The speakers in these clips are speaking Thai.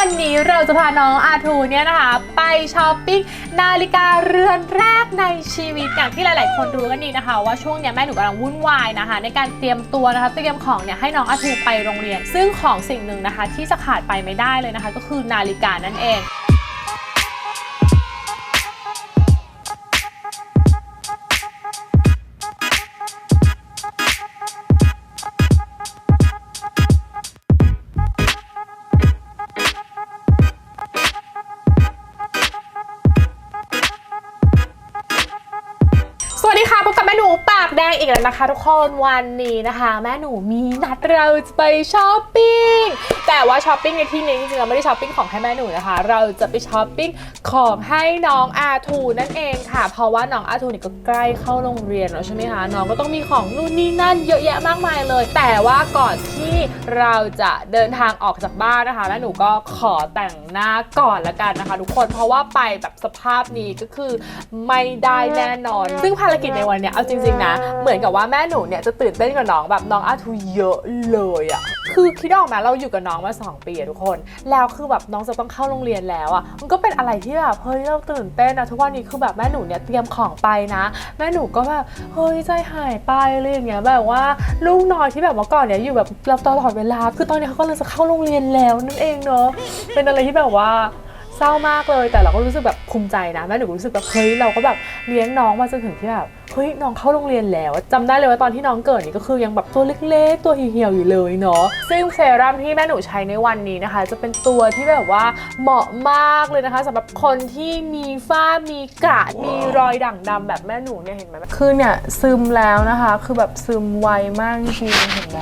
วันนี้เราจะพาน้องอาทูเนี่ยนะคะ ไปช้อปปิ้งนาฬิกาเรือนแรกในชีวิตอย่างที่หลาย ๆ คนรู้กันดีนะคะ ว่าช่วงเนี้ยแม่หนูกำลังวุ่นวายนะคะ ในการเตรียมตัวนะคะเตรียมของเนี่ยให้น้องอาทูไปโรงเรียน ซึ่งของสิ่งหนึ่งนะคะ ที่จะขาดไปไม่ได้เลยนะคะ ก็คือนาฬิกานั่นเอง อีกแล้วนะคะทุกคนวันนี้นะคะ แม่หนูมีนัดเราจะไปช้อปปิ้งแต่ว่าช้อปปิ้งในที่นี้จริงๆเราไม่ได้ช้อปปิ้งของให้แม่หนูนะคะ เราจะไปช้อปปิ้ง ของให้น้องอาทูนั่นเองค่ะ เพราะว่าน้องอาทูเนี่ยก็ใกล้เข้าโรงเรียนแล้วใช่ไหมคะ น้องก็ต้องมีของนู่นนี่นั่นเยอะแยะมากมายเลย แต่ว่าก่อนที่เราจะเดินทางออกจากบ้านนะคะแม่หนูก็ขอแต่งหน้าก่อนละกันนะคะ ทุกคน เพราะว่าไปแบบสภาพนี้ก็คือไม่ได้แน่นอน ซึ่งภารกิจในวันเนี้ยเอาจริงๆนะ เหมือนกับว่าแม่หนูเนี่ยจะตื่นเต้นกับน้องแบบน้องอาทูเยอะเลยอะคือคิดออกไหมาเราอยู่กับน้องมา 2 ปีอะทุกคน แล้วคือแบบน้องจะต้องเข้าโรงเรียนแล้วอะมันก็เป็นอะไรที่แบบเฮ้ยเราตื่นเต้นนะทุกวันนี้คือแบบแม่หนูเนี่ยเตรียมของไปนะ แม่หนูก็แบบเฮ้ยใจหายไปอะไรอย่างเงี้ยแบบว่าลูกน้อยที่แบบเมื่อก่อนเนี่ยอยู่แบบเราตลอดเวลาคือตอนนี้เขาก็เลยจะเข้าโรงเรียนแล้วนั่นเองเนาะเป็นอะไรที่แบบว่า ศร้ามากเลย แต่เราก็รู้สึกแบบภูมิใจนะแม่หนูรู้สึกแบบเฮ้ยเราก็แบบเลี้ยงน้องมาจนถึงที่แบบเฮ้ยน้องเข้าโรงเรียนแล้วจำได้เลยว่าตอนที่น้องเกิดนี่ก็คือยังแบบตัวเล็กๆ ตัวเหี่ยวๆอยู่เลยเนาะซึ่งเซรั่มที่แม่หนูใช้ในวันนี้นะคะ จะเป็นตัวที่แบบว่าเหมาะมากเลยนะคะสำหรับคนที่มีฝ้ามีกระมีรอยด่างดำแบบแม่หนูเนี่ยเห็นไหมคือเนี่ยซึมแล้วนะคะ คือแบบซึมไวมากจริงๆเห็นไหม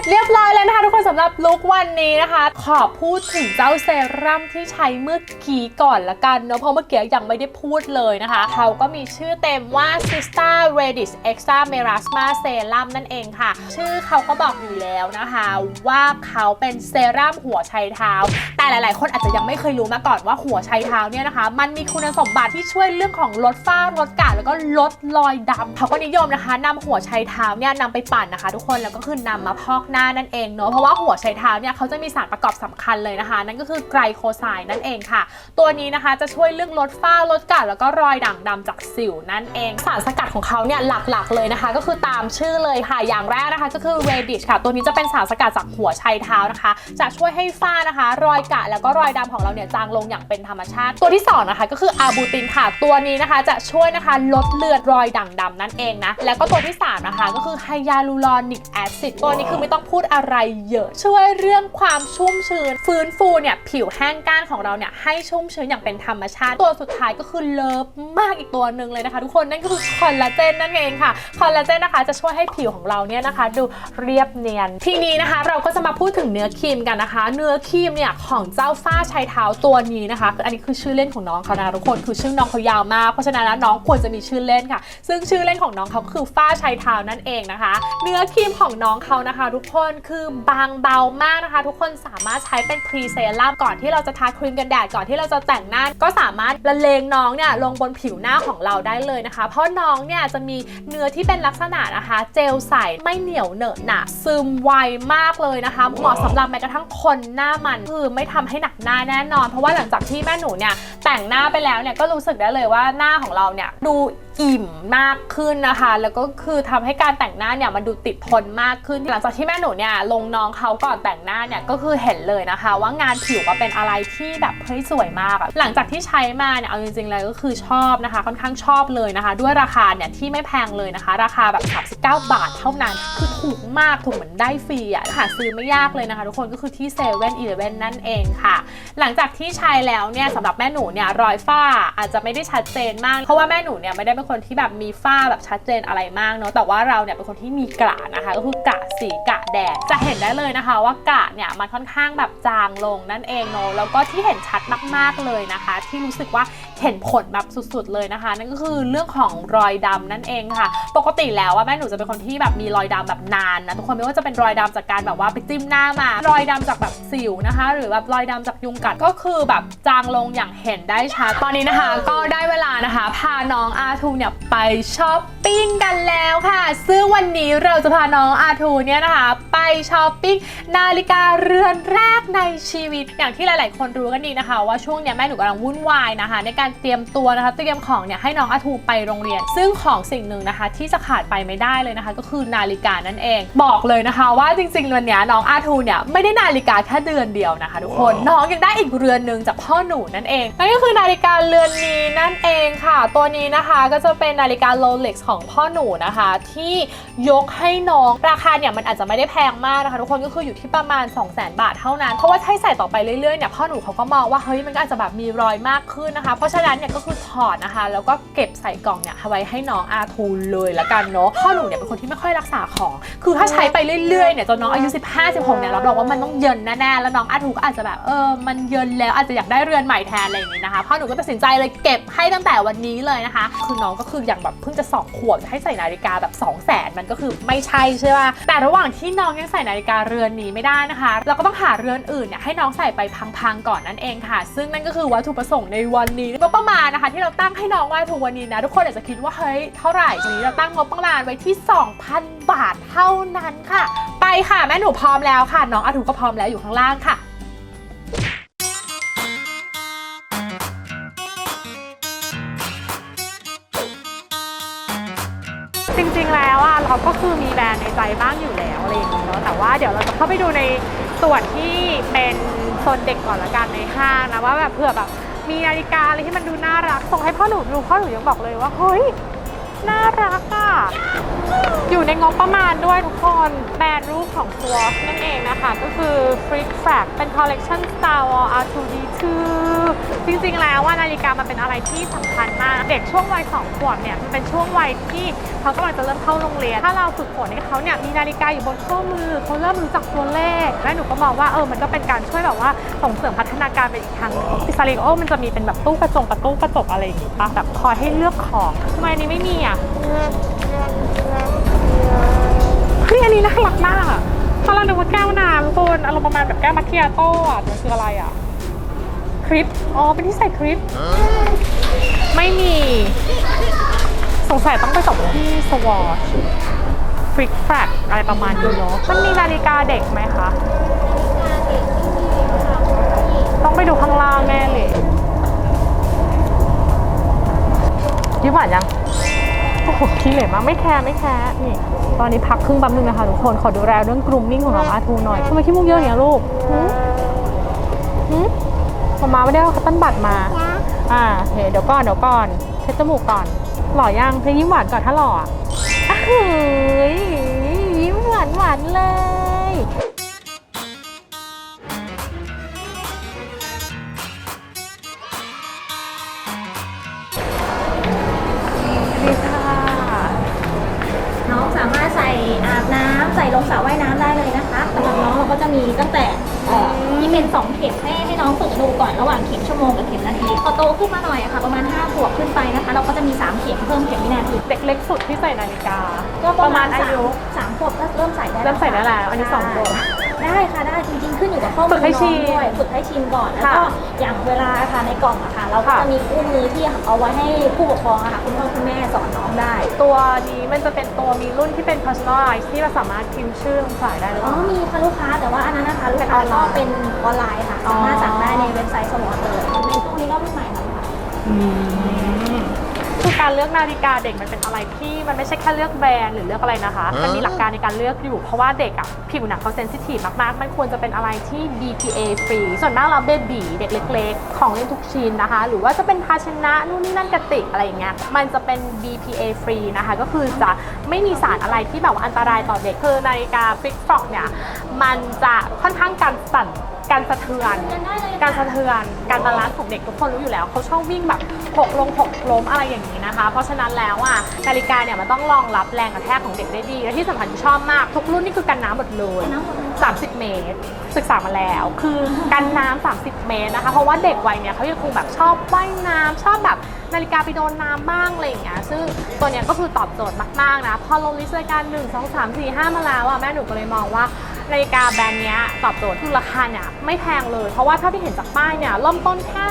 จเรียบร้อยแล้วนะคะ สำหรับลุควันนี้นะคะ ขอพูดถึงเจ้าเซรั่มที่ใช้เมื่อกี้ก่อนละกันเนาะเพราะเมื่อกี้ยังไม่ได้พูดเลยนะคะ เขาก็มีชื่อเต็มว่า Sista Redis Extra Melasma Serum นั่นเองค่ะ ชื่อเขาก็บอกอยู่แล้วนะคะ ว่าเขาเป็นเซรั่มหัวไชเท้า แต่หลาย ๆ คนอาจจะยังไม่เคยรู้มาก่อนว่าหัวไชเท้าเนี่ยนะคะ มันมีคุณสมบัติที่ช่วยเรื่องของลดฝ้าลดกระแล้วก็ลดรอยดำเขาก็นิยมนะคะนำหัวไชเท้าเนี่ยนำไปปั่นนะคะ ทุกคนแล้วก็คือนำมาพอกหน้านั่นเองเนาะเพราะว่าหัวไชเท้าเนี่ยเขาจะมีสารประกอบสำคัญเลยนะคะ นั่นก็คือไกลโคไซด์นั่นเองค่ะ ตัวนี้นะคะจะช่วยเรื่องลดฝ้าลดกระแล้วก็รอยด่างดำจากสิวนั่นเอง สารสกัดของเขาเนี่ยหลักๆเลยนะคะ ก็คือตามชื่อเลยค่ะอย่างแรกนะคะก็คือ Radish ค่ะ ตัวนี้จะเป็นสารสกัดจากหัวไชเท้านะคะ จะช่วยให้ฝ้านะคะ รอยกระแล้วก็รอยดำของเราเนี่ยจางลงอย่างเป็นธรรมชาติ ตัวที่สองนะคะก็คืออาบูตินค่ะ ตัวนี้นะคะจะช่วยนะคะลดเลือดรอยด่างดำนั่นเองนะแล้วก็ตัวที่สามนะคะก็คือไฮยาลูรอนิกแอซิดตัวนี้คือไม่ต้องพูดอะไรเยอะช่วยเรื่องความชุ่มชื้น ฟื้นฟูเนี่ยผิวแห้งก้านของเราเนี่ยให้ชุ่มชื้นอย่างเป็นธรรมชาติ ตัวสุดท้ายก็คือเลิฟมากอีกตัวหนึ่งเลยนะคะ ทุกคนนั่นก็คือคอลลาเจนนั่นเองค่ะคอลลาเจนนะคะจะช่วยให้ผิวของเราเนี่ยนะคะ ดูเรียบเนียน ทีนี้นะคะเราก็จะมาพูดถึงเนื้อครีมกันนะคะ เนื้อครีมเนี่ยของเจ้าฝ้าชายเท้าตัวนี้นะคะออันนี้คือชื่อเล่นของน้องเขานะทุกคนคือชื่อน้องเขายาวมากเพราะฉะนั้นแล้วน้องควรจะมีชื่อเล่นค่ะ ซึ่งชื่อเล่นของน้องเขาคือฝ้าชายเท้านั่นเองนะคะ เนื้อครีมของน้องเขานะคะ ทุกคนคือบางเบามากนะคะ ทุกคนสามารถใช้เป็นพรีเซรั่มก่อนที่เราจะทาครีมกันแดดก่อนที่เราจะแต่งหน้า ก็สามารถละเลงน้องเนี่ยลงบนผิวหน้าของเราได้เลยนะคะ เพราะน้องเนี่ยจะมีเนื้อที่เป็นลักษณะนะคะ เจลใสไม่เหนียวเหนอะหนะซึมไวมากเลยนะคะ เหมาะสำหรับแม้กระทั่งคนหน้ามันคือไม่ทำให้หนักหน้าแน่นอน เพราะว่าหลังจากที่แม่หนูเนี่ยแต่งหน้าไปแล้วเนี่ยก็รู้สึกได้เลยว่าหน้าของเราเนี่ยดู อิ่มมากขึ้นนะคะ แล้วก็คือทำให้การแต่งหน้าเนี่ยมันดูติดทนมากขึ้น หลังจากที่แม่หนูเนี่ยลงน้องเขาก่อนแต่งหน้าเนี่ยก็คือเห็นเลยนะคะ ว่างานผิวมาเป็นอะไรที่แบบเฮ้ยสวยมากหลังจากที่ใช้มาเนี่ยเอาจริงๆเลยก็คือชอบนะคะ ค่อนข้างชอบเลยนะคะ ด้วยราคาเนี่ยที่ไม่แพงเลยนะคะ ราคาแบบ 39 บาทเท่านั้นคือถูกมากถูกเหมือนได้ฟรีอะหาซื้อไม่ยากเลยนะคะ ทุกคนก็คือที่เซเว่นอีเลฟเว่นนั่นเองค่ะ หลังจากที่ใช้แล้วเนี่ยสำหรับแม่หนูเนี่ยรอยฝ้าอาจจะไม่ได้ชัดเจนมาก เพราะว่าแม่หนูเนี่ยไม่ได้เป็นคนที่แบบมีฝ้าแบบชัดเจนอะไรมากเนาะแต่ว่าเราเนี่ยเป็นคนที่มีกระนะคะก็คือกระสีกระแดดจะเห็นได้เลยนะคะ ว่ากระเนี่ยมันค่อนข้างแบบจางลงนั่นเองเนาะแล้วก็ที่เห็นชัดมากๆเลยนะคะ ที่รู้สึกว่า เห็นผลแบบสุดๆเลยนะคะ นั่นก็คือเรื่องของรอยดำนั่นเองค่ะ ปกติแล้วว่าแม่หนูจะเป็นคนที่แบบมีรอยดำแบบนานนะทุกคนไม่ว่าจะเป็นรอยดำจากการแบบว่าไปจิ้มหน้ามารอยดำจากแบบสิวนะคะ หรือแบบรอยดำจากยุงกัดก็คือแบบจางลงอย่างเห็นได้ชัดตอนนี้นะคะ ก็ได้เวลานะคะ พาน้องอาทูเนี่ยไปช้อป ปิ้งกันแล้วค่ะ ซึ่งวันนี้เราจะพาน้องอาทูเนี่ยนะคะ ไปช้อปปิ้งนาฬิกาเรือนแรกในชีวิต อย่างที่หลาย ๆ คนรู้กันดีนะคะ ว่าช่วงเนี้ยแม่หนูกำลังวุ่นวายนะคะ ในการเตรียมตัวนะคะ เตรียมของเนี่ยให้น้องอาทูไปโรงเรียน ซึ่งของสิ่งหนึ่งนะคะ ที่จะขาดไปไม่ได้เลยนะคะ ก็คือนาฬิกานั่นเอง บอกเลยนะคะ ว่าจริง ๆ วันเนี้ยน้องอาทูเนี่ยไม่ได้นาฬิกาแค่เดือนเดียวนะคะ ทุกคนน้องยังได้อีกเรือนหนึ่งจากพ่อหนูนั่นเองนั่นก็คือนาฬิกาเรือนนี้นั่นเองค่ะ ตัวนี้นะคะก็จะเป็นนาฬิกา Rolex ของพ่อหนูนะคะ ที่ยกให้น้องราคาเนี่ยมันอาจจะไม่ได้แพงมากนะคะ ทุกคนก็คืออยู่ที่ประมาณ 2 0 0 0 0 0 บาทเท่านั้น เพราะว่าถ้ใส่ต่อไปเรื่อยๆเนี่ยพ่อหนูเขาก็มองว่าเฮ้ยมันก็อาจจะแบบมีรอยมากขึ้นนะคะ เพราะฉะนั้นเนี่ยก็คือถอดนะคะ แล้วก็เก็บใส่กล่องเนี่ยเอาไว้ให้น้องอาทูเลยละกันเนาะพ่อหนูเนี่ยเป็นคนที่ไม่ค่อยรักษาของ คือถ้าใช้ไปเรื่อยๆเนี่ยจนน้องอายุ 15 16เนี่ยรับรองว่ามันต้องเยินแน่ๆแล้วน้องอาทูก็อาจจะแบบเออมันเยินแล้วอาจจะอยากได้เรือนใหม่แทนอะไรอย่างนี้นะคะพ่อหนูก็ตัดสินใจเลยเก็บให้ตั้งแต่วันนี้เลยนะคะ คือน้องก็คืออย่างแบบเพิ่งจะสองขวบจะให้ใส่นาฬิกาแบบ 2 0 0แสนมันก็คือไม่ใช่ใช่ป่ะแต่ระหว่างที่น้องยังใส่นาฬิกาเรือนนี้ไม่ได้นะคะ เราก็ต้องหาเรือนอื่นเนี่ยให้น้องใส่ไปพังๆก่อนนั่นเองค่ะ ซึ่งนั่นก็คือวัตถุประสงค์ในวันนี้ก็ประมาณนะคะ ที่เราตั้งให้น้องว่าถูกวันนี้นะทุกคนอาจจะคิดว่าเฮ้ยเท่าไหร่วันนี้เราตั้งงบประมาณไว้ที่ 2,000 บาทเท่านั้นค่ะ ไปค่ะแม่หนูพร้อมแล้วค่ะ น้องอาถูก็พร้อมแล้วอยู่ข้างล่างค่ะ คือมีแบรนด์ในใจบ้างอยู่แล้วอะไรอย่างเงี้ยเนาะแต่ว่าเดี๋ยวเราจะเข้าไปดูในส่วนที่เป็นโซนเด็กก่อนละกันในห้างนะว่าแบบเผื่อแบบมีนาฬิกาอะไรที่มันดูน่ารักส่งให้พ่อหนูดูพ่อหนูยังบอกเลยว่าเฮ้ย น่ารักอะ อยู่ในงบประมาณด้วยทุกคนแบรนด์รูปของตัวนั่นเองนะคะ ก็คือ Freak f a c เป็นคอลเลกชัน Star Wars R2D2 จริงๆแล้วว่านาฬิกามันเป็นอะไรที่สำคัญมาก เด็กช่วงวัย2ขวบเนี่ย มันเป็นช่วงวัยที่เขากำลังจะเริ่มเข้าโรงเรียน ถ้าเราฝึกฝนให้เขาเนี่ยมีนาฬิกาอยู่บนข้อมือเขาเริ่มรู้จักตัวเลข และหนูก็มองว่าเออมันก็เป็นการช่วยแบบว่าส่งเสริมพัฒนาการไปอีกทางหนึงพิซาริโอมันจะมีเป็นแบบตู้กระจกประตูกระจกอะไรอย่างงี้ปะแบบคอยให้เลือกของทำไมอันนี้ไม่มีอะเฮ้ยอันนี้น่ารักมากอะตอนแรกนึกว่าแก้วน้ำคุณอารมณ์ประมาณแบบแก้วมาเคียโต้อะมันคืออะไรอะคลิป อ๋อ เป็นที่ใส่คลิป ไม่มี สงสัยต้องไปส่งที่สวอชฟริกแฟกอะไรประมาณนี้เนาะมันมีนาฬิกาเด็กไหมคะ ต้องไปดูข้างล่างแน่เลยยิ้มหวานยัง อ้โหขี้เหร่มากไม่แคร์ไม่แคร์นี่ตอนนี้พักครึ่งแป๊บนึงนะคะทุกคนขอดูแลเรื่องกรูมมิ่งของน้องอาทูหน่อยทำไมขี้มุกเยอะอย่างนี้ยลูกหืมหืมมามาไม่ได้เอาคัตเติ้ลบัตรมา อ่าโอเคเดี๋ยวก่อนเดี๋ยวก่อนเช็ดจมูกก่อน หล่อยังเพลงยิ้มหวานก่อนถ้าหล่ออะอ้าวเฮ้ยยิ้มหวานหวานๆเลย ใส่ลงสระว่ายน้ำได้เลยนะคะสำหรับน้องเราก็จะมีตั้งแต่เอ่อที่เป็น 2 เข็มให้ให้น้องฝึกดูก่อนระหว่างเข็มชั่วโมงกับเข็มนาทีพอโตขึ้นมาหน่อยอะค่ะประมาณ5ขวบขึ้นไปนะคะ เราก็จะมี 3 เข็มเพิ่มเข็มวินาทีเด็กเล็กสุดที่ใส่นาฬิกา ก็ประมาณอายุสามขวบก็เริ่มใส่ได้เริ่มใส่ได้แล้วอันนี้สองขวบ ได้ค่ะได้จริงๆ ขึ้นอยู่กับข้อมูลฝึกให้น้ชิองนด้วยฝึกให้ชินก่อนแล้วค่ะก็อย่างเวลาค่ะในกล่องอะค่ะ เราก็ค่ะ จะมีคู่มือที่เอาไว้ให้ผู้ปกครองอะค่ะคุณพ่อคุณแม่สอนน้องได้ตัวนี้มันจะเป็นตัวมีรุ่นที่เป็น personalize ที่เราสามารถพิมพ์ชื่อลงสายได้หรืออ๋เปอล่า มีค่ะลูกค้าแต่ว่าอันนั้นนะคะลูกเป็นค้าออนไลก็น์เป็นออนไลน์ค่ะอ๋อ สามารถสั่งได้ในเว็บไซต์สวอตเลยในตู้นี้ก็รุ่นใหม่ค่ะลูกค้าคือ การเลือกนาฬิกาเด็กมันเป็นอะไรที่มันไม่ใช่แค่เลือกแบรนด์หรือเลือกอะไรนะคะ มันมีหลักการในการเลือกอยู่ เพราะว่าเด็กอะผิวหนังเขาเซนซิทีฟมากๆ มันควรจะเป็นอะไรที่ BPA ฟรีส่วนมากเราเบบีเด็กเล็ก ๆ ของเล่นทุกชิ้นนะคะ หรือว่าจะเป็นภาชนะนู่นนี่นั่นกระติกอะไรอย่างเงี้ยมันจะเป็น BPA ฟรีนะคะ ก็คือจะไม่มีสารอะไรที่แบบว่าอันตรายต่อเด็กคือนาฬิกาฟิกฟอกเนี่ย มันจะค่อนข้างการสั่นการสะเทือน การสะเทือน การบาลานซ์ของเด็กทุกคนรู้อยู่แล้ว เขาชอบวิ่งแบบหกลงหกล้มอะไรอย่างนี้นะคะ เพราะฉะนั้นแล้วอะนาฬิกาเนี่ยมันต้องรองรับแรงกระแทกของเด็กได้ดีและที่สำคัญที่ชอบมาก ทุกรุ่นนี่คือกันน้ำหมดเลยน้ำหมดเลย30 เมตร ศึกษามาแล้ว คือกันน้ำ30 เมตรนะคะ เพราะว่าเด็กวัยเนี่ยเขายังคงแบบชอบว่ายน้ำชอบแบบนาฬิกาไปโดนน้ำบ้างอะไรอย่างเงี้ย ซึ่งตัวเนี้ยก็คือตอบโจทย์มากๆนะ พอลงลิสต์รายการ1 2 3 4 5 มาแล้วอะแม่หนูก็เลยมองว่า นาฬิกาแบรนด์เนี้ยตอบโจทย์คือราคาเนี่ยไม่แพงเลย เพราะว่าเท่าที่เห็นจากป้ายเนี่ยเริ่มต้นแค่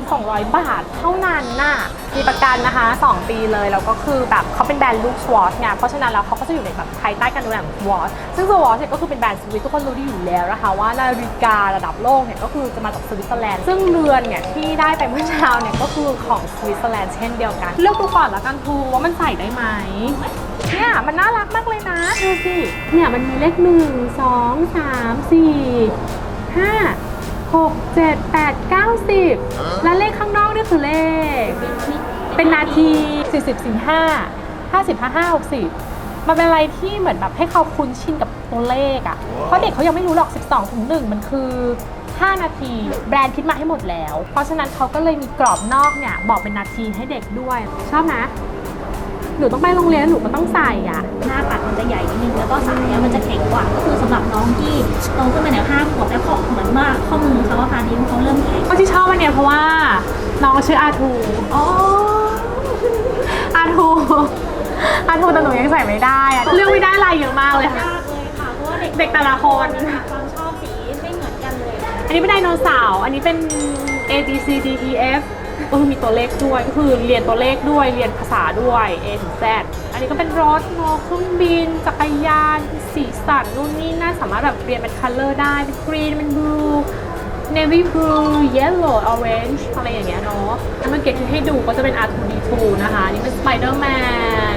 1,200 บาท เท่านั้นน่ะมีประกันนะคะ 2 ปีเลย แล้วก็คือแบบเขาเป็นแบรนด์ลูกสวอชเนี่ยเพราะฉะนั้นแล้วเขาก็จะอยู่ในแบบภายใต้การดูแลของสวอชซึ่งสวอชเนี่ยก็คือเป็นแบรนด์สวิสทุกคนรู้ดีอยู่แล้วนะคะว่านาฬิการะดับโลกเนี่ยก็คือจะมาจากสวิตเซอร์แลนด์ซึ่งเรือนเนี่ยที่ได้ไปเมื่อเช้าเนี่ยก็คือของสวิตเซอร์แลนด์เช่นเดียวกัน เลือกดูก่อนละกันทูว่ามันใส่ได้ไหม เนี่ยมันน่ารักมากเลยนะดูสิเนี่ยมันมีเลขหนึ่งสองสามสี่ห้าหกเจ็ดแปดเก้าสิบและเลขข้างนอกนี่คือเลข เป็นนาที40 45 50 55 60มันเป็นอะไรที่เหมือนแบบให้เขาคุ้นชินกับตัวเลขอะ่ะ เพราะเด็กเขายังไม่รู้หรอก 12ถึง1มันคือ 5 นาที แบรนด์คิดมาให้หมดแล้ว เพราะฉะนั้นเขาก็เลยมีกรอบนอกเนี่ย บอกเป็นนาทีให้เด็กด้วย ชอบนะ หนูต้องไปโรงเรียนหนูก็ต้องใส่อะ หน้าปัดมันจะใหญ่นิดนึงแล้วก็สายอะมันจะแข็งกว่าก็คือสำหรับน้องที่โตขึ้นมาเนี่ยห้าขวบแล้วข้อเหมือนว่าข้อมือเขาอะค่ะนิ้วเขาเริ่มแข็งก็ที่ชอบอันเนี้ยเพราะว่าน้องชื่ออาทู อ๋อ อาทู อาทูแต่หนูยังใส่ไม่ได้อะเลือกไม่ได้ลายเยอะมากเลยค่ะ ยากเลยค่ะเพราะว่าเด็กเด็กแต่ละคน ความชอบสีไม่เหมือนกันเลย อันนี้เป็นไดโนเสาร์ อันนี้เป็น A B C D E F ก็คือมีตัวเลขด้วยก็คือเรียนตัวเลขด้วยเรียนภาษาด้วย A ถึง Z อันนี้ก็เป็นรถมอเครื่องบิน จักรยาน สีสันนู่นนี่น่าสามารถแบบเรียนเป็น color ได้ เป็น green เป็น blue navy blue yellow orange อะไรอย่างเงี้ยเนาะแล้วเมื่อกี้ที่ให้ดูก็จะเป็น R2D2 นะคะ นี่เป็น Spider-Man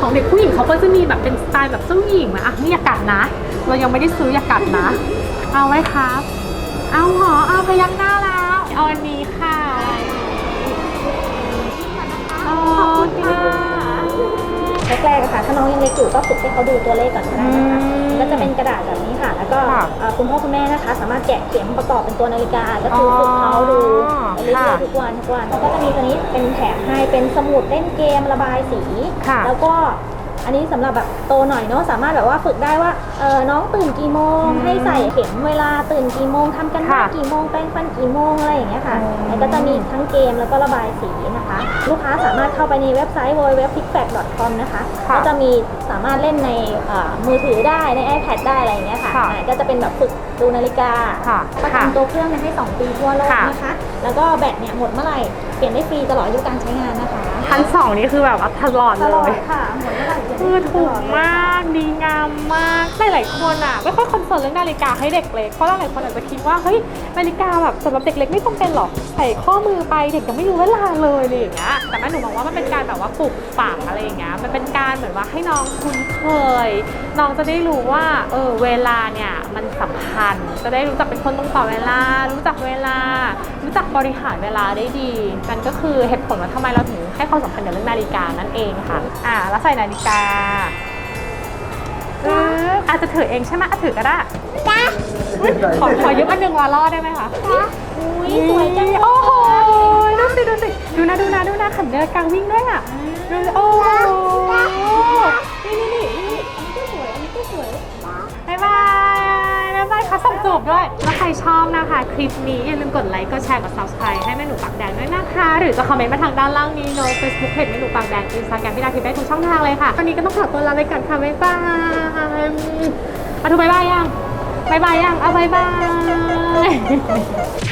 ของเด็กผู้หญิงเขาก็จะมีแบบเป็นสไตล์แบบเจ้าหญิงนะอะนี่อยากัดนะ เรายังไม่ได้ซื้ออย่ากัดนะ เอาไว้ครับ เอาหอเอาพยักหน้าแล้ว เอาอันนี้ ค่ะโอเคแรกๆอะค่ะ ถ้าน้องยังเล็กอยู่ก็ฝึกให้เขาดูตัวเลขก่อนก็ได้นะคะอืมก็จะเป็นกระดาษแบบนี้ค่ะ แล้วก็ค่ะเอ่อคุณพ่อคุณแม่นะคะ สามารถแกะเข็มประกอบเป็นตัวนาฬิกา ก็คือฝึกเขาดูอ๋อไปเรื่อยค่ะๆทุกวันทุกวันแล้วก็จะมีตัวนี้เป็นแถมให้เป็นสมุดเล่นเกมระบายสี ค่ะแล้วก็ อันนี้สำหรับแบบโตหน่อยเนาะสามารถแบบว่าฝึกได้ว่าเออน้องตื่นกี่โมงอืมให้ใส่เข็มเวลาตื่นกี่โมงทำกันบ้านค่ะกี่โมงแปรงฟันกี่โมงอะไรอย่างเงี้ยค่ะอืมแล้วก็จะมีทั้งเกมแล้วก็ระบายสีนะคะ ลูกค้าสามารถเข้าไปในเว็บไซต์ www.pixpack.com นะคะค่ะก็จะมีสามารถเล่นในเอ่อมือถือได้ใน iPad ได้อะไรอย่างเงี้ยค่ะค่ะอ่าก็จะเป็นแบบฝึกดูนาฬิกาค่ะประค่ะกันตัวเครื่องเนี่ยให้ 2 ปีทั่วโลกค่ะนะคะแล้วก็แบตเนี่ยหมดเมื่อไหร่เปลี่ยนได้ฟรีตลอดอายุการใช้งานนะคะพันสองนี่คือแบบว่าตลอดตเลลอดยค่ะหมดเมื่อไหร่เปลี่ยน คือถูกมากดีงามมากหลายๆคนอะไม่ค่อยคอนเซิร์นเรื่องนาฬิกาให้เด็กเล็กเพราะหลายๆคนอาจจะคิดว่าเฮ้ยนาฬิกาแบบสำหรับเด็กเล็กไม่จำเป็นหรอกใส่ข้อมือไปเด็กยังไม่รู้เวลาเลยอะไรอย่างเงี้ยแต่แม่หนูมองว่ามันเป็นการแบบว่าปลูกฝังอะไรอย่างเงี้ยมันเป็นการเหมือนว่าให้น้องคุ้นเคย น้องจะได้รู้ว่าเออเวลาเนี่ยมันสำคัญ จะได้รู้จักเป็นคนตรงต่อเวลา รู้จักเวลา รู้จักบริหารเวลาได้ดีนั่นก็คือเหตุผลว่าทำไมเราถึงให้ความสำคัญกับเรื่องนาฬิกานั่นเองค่ะอ่าแล้วใส่นาฬิกาปึ๊บอาจจะถือเองใช่ไหมอะถือก็ได้อุ๊ยขอขอยืมอันหนึ่งวาล่อได้ไหมคะอุ้ยสวยจังเลยโอ้โหดูสิดูสิดูนะดูนะดูนะขันเดินกลางวิ่งด้วยอะดูสิโอ้โหนี่นี่นี่ก็สวยอันนี้ก็สวยบายบาย ค่ะส่งจูบด้วย แล้วใครชอบนะคะ คลิปนี้อย่าลืมกดไลค์กดแชร์กด subscribe ให้แม่หนูปากแดงด้วยนะคะ หรือจะคอมเมนต์มาทางด้านล่างนี้เนอะ Facebook เพจแม่หนูปากแดง Instagram พี่ดาทิพย์ได้ทุกช่องทางเลยค่ะวันนี้ก็ต้องขอตัวลาไปก่อนค่ะบ๊ายบายเอะทุกบ๊ายบายยังบ๊ายบายยังเอาบ๊ายบาย